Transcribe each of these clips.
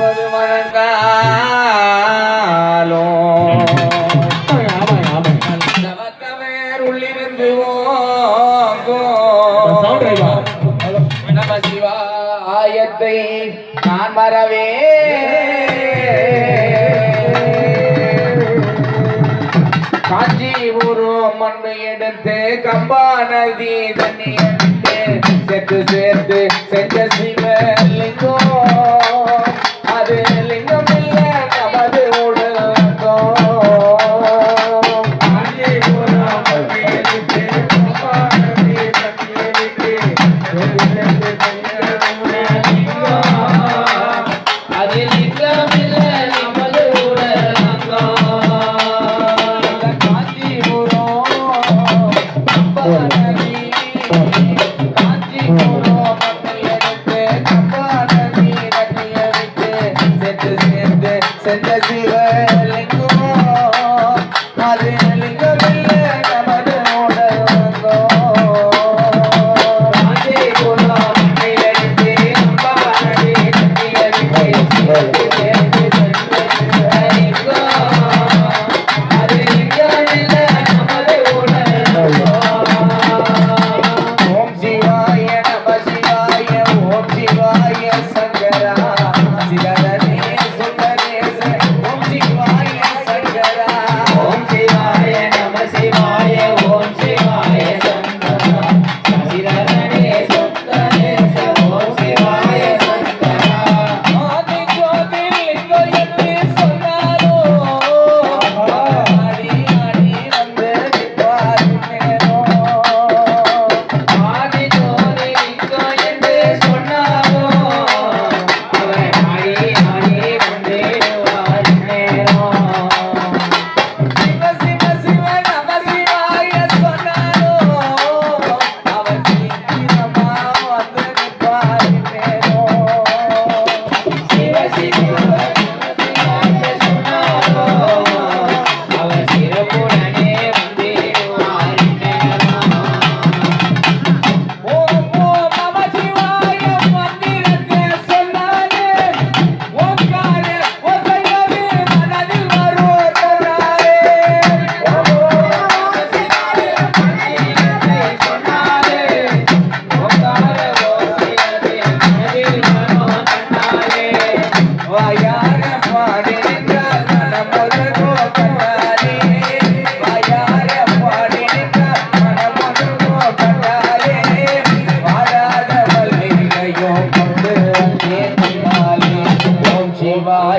முப்பது மரங்காலோ உள்ளிருந்து நம சிவாயத்தை நான் மறவே. காஞ்சி ஊரும் மண்ணு எடுத்து கம்பா நதி தண்ணி எடுத்து சேர்த்து சேர்த்து செஞ்ச சிவலிங்கம்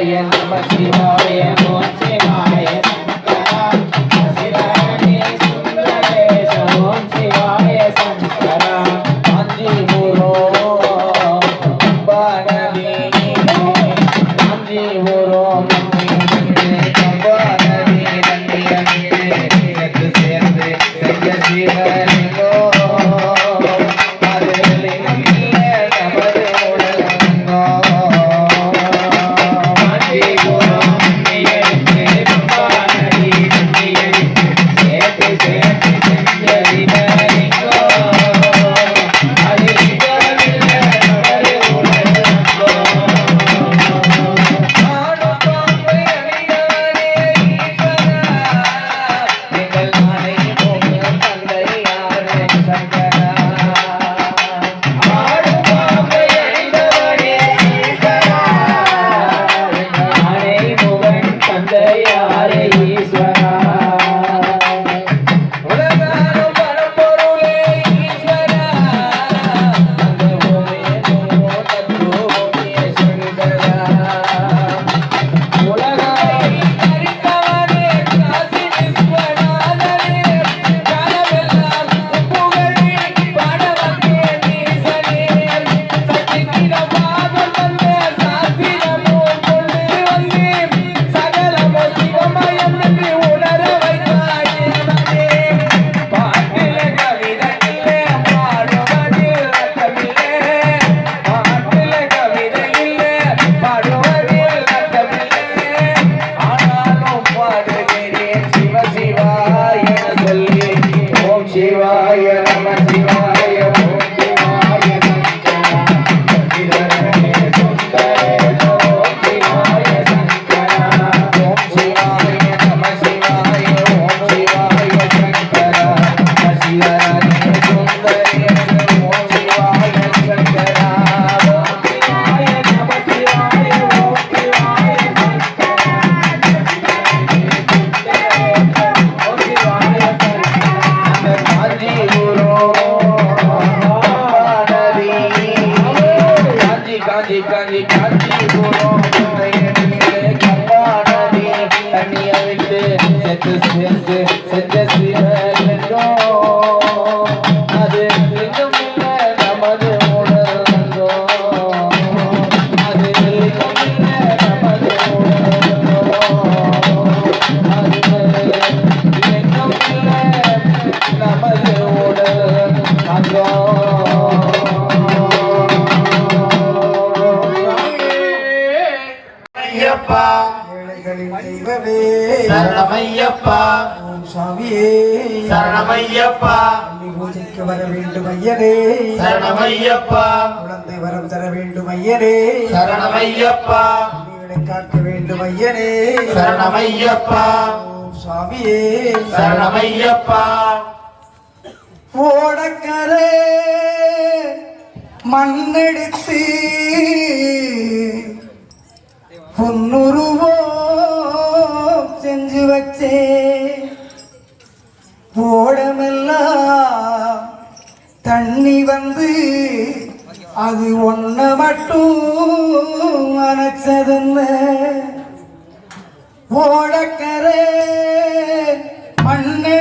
and i'm not Namah Shivaya शिवाय சரணமையப்பா. பூஜைக்கு வர வேண்டும் ஐயனே. சரணமையப்பா. குழந்தை வரம் தர வேண்டும் ஐயனே. சரணமையப்பா. காக்க வேண்டும் ஐயனே. சரணமையப்பா. சாமியே சரணமையப்பா. ஓடக்கரே மண்ணெடுத்து பொன்னுருவோம் செஞ்சு வச்சே. ஓடமெல்லாம் தண்ணி வந்து அது ஒன்ன மட்டும் அணைச்சதுன்னு? ஓடக்கரே மண்ணே